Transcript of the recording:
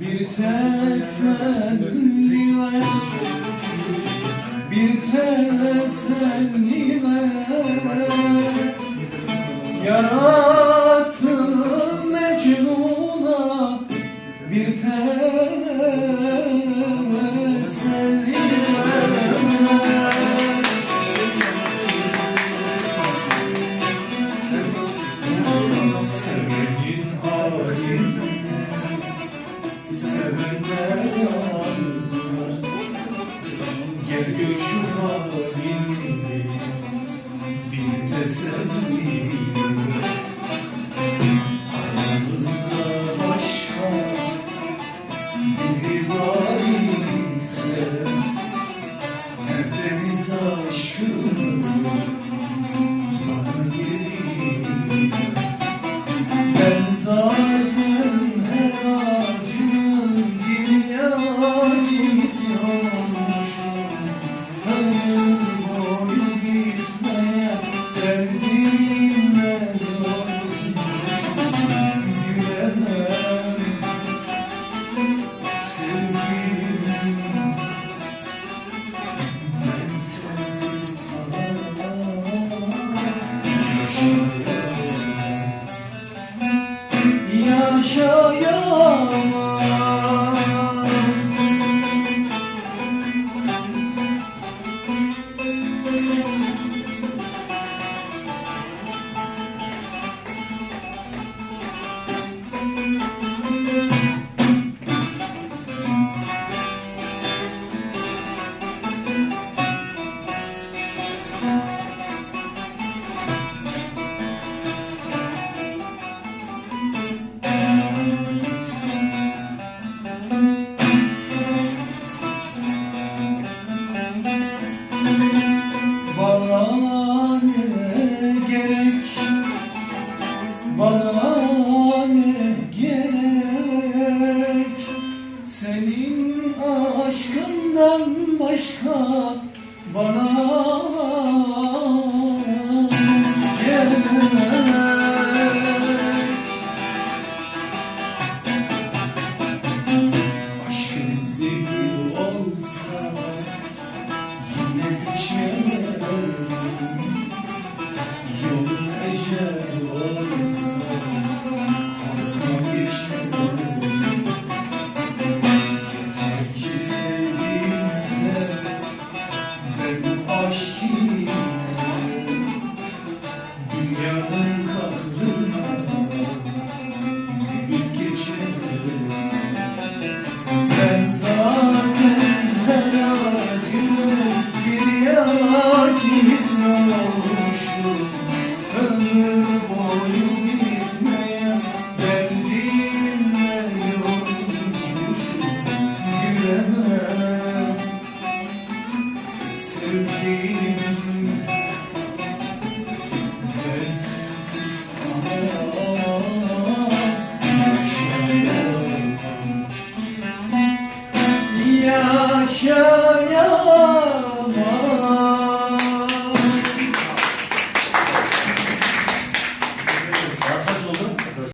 Bir teselli ver Bir teselli ver Yarattın Yer göçü halini Bir teselli Aramızda başka Biri var ise Tertemiz aşkım Bana geri ben zaten yaşayamam Bana miłości seguir.